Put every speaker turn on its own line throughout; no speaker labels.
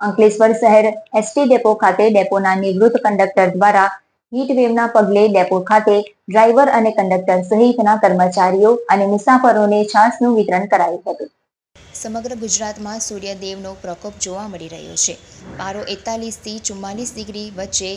અંકલેશ્વર શહેર ST depot ખાતે ડેપોના નિવૃત્ત કંડક્ટર દ્વારા વેવના પગલે ડેપો ખાતે ડ્રાઈવર અને કંડક્ટર સહિતના કર્મચારીઓ અને મુસાફરોને છાસનું વિતરણ કરાયું હતું. સમગ્ર ગુજરાતમાં સૂર્યદેવનો પ્રકોપ જોવા મળી રહ્યો છે. પારો એકતાલીસથી ચુમ્માલીસ ડિગ્રી વચ્ચે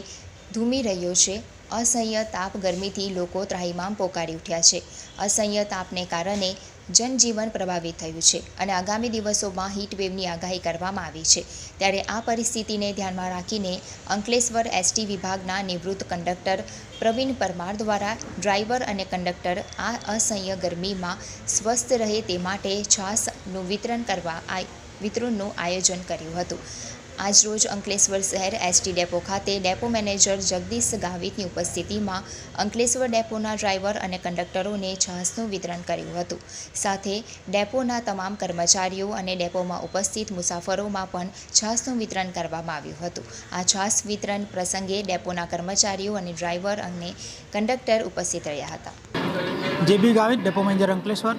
ધૂમી રહ્યો છે. અસહ્ય તાપ ગરમીથી લોકો ત્રાહિમામ પોકારી ઉઠ્યા છે. અસહ્ય તાપને કારણે જનજીવન પ્રભાવિત થયું છે અને આગામી દિવસોમાં હીટવેવની આગાહી કરવામાં આવી છે. ત્યારે આ પરિસ્થિતિને ધ્યાનમાં રાખીને અંકલેશ્વર એસટી વિભાગના નિવૃત્ત કંડક્ટર પ્રવીણ પરમાર દ્વારા ડ્રાઈવર અને કંડક્ટર આ અસહ્ય ગરમીમાં સ્વસ્થ રહે તે માટે છાસનું વિતરણ કરવા વિતરણનું આયોજન કર્યું હતું. આજરોજ અંકલેશ્વર શહેર એસટી ડેપો ખાતે ડેપો મેનેજર જગદીશ ગાવિતની ઉપસ્થિતિમાં અંકલેશ્વર ડેપોના ડ્રાઈવર અને કંડક્ટરોને છાસનું વિતરણ કર્યું હતું. સાથે ડેપોના તમામ કર્મચારીઓ અને ડેપોમાં ઉપસ્થિત મુસાફરોમાં પણ છાસનું વિતરણ કરવામાં આવ્યું હતું. આ છાસ વિતરણ પ્રસંગે ડેપોના કર્મચારીઓ અને ડ્રાઈવર અને કંડક્ટર ઉપસ્થિત રહ્યા હતા.
JB Gavit, depot manager Ankleshwar.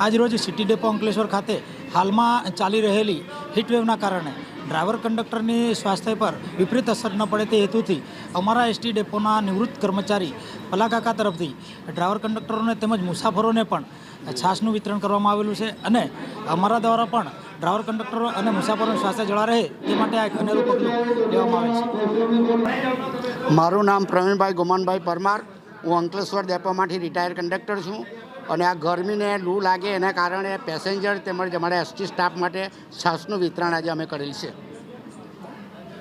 આજરોજ સિટી ડેપો અંકલેશ્વર ખાતે હાલમાં ચાલી રહેલી હીટવેવના કારણે ડ્રાઈવર કંડક્ટરની સ્વાસ્થ્ય પર વિપરીત અસર ન પડે તે હેતુથી અમારા એસટી ડેપોના નિવૃત્ત કર્મચારી પલાકાકા તરફથી ડ્રાઈવર કંડક્ટરોને તેમજ મુસાફરોને પણ છાશનું વિતરણ કરવામાં આવેલું છે અને અમારા દ્વારા પણ ડ્રાઈવર કંડક્ટરો અને મુસાફરોનું સ્વાસ્થ્ય જળા રહે તે માટે આ અનેરું પગલું લેવામાં આવે છે.
મારું નામ પ્રવીણભાઈ ગોમાનભાઈ પરમાર. હું અંકલેશ્વર ડેપોમાંથી રિટાયર કંડક્ટર છું. અને આ ગરમીને લૂ લાગે એના કારણે પેસેન્જર તેમજ અમારા એસટી સ્ટાફ માટે છાસનું વિતરણ આજે અમે કરેલ છે.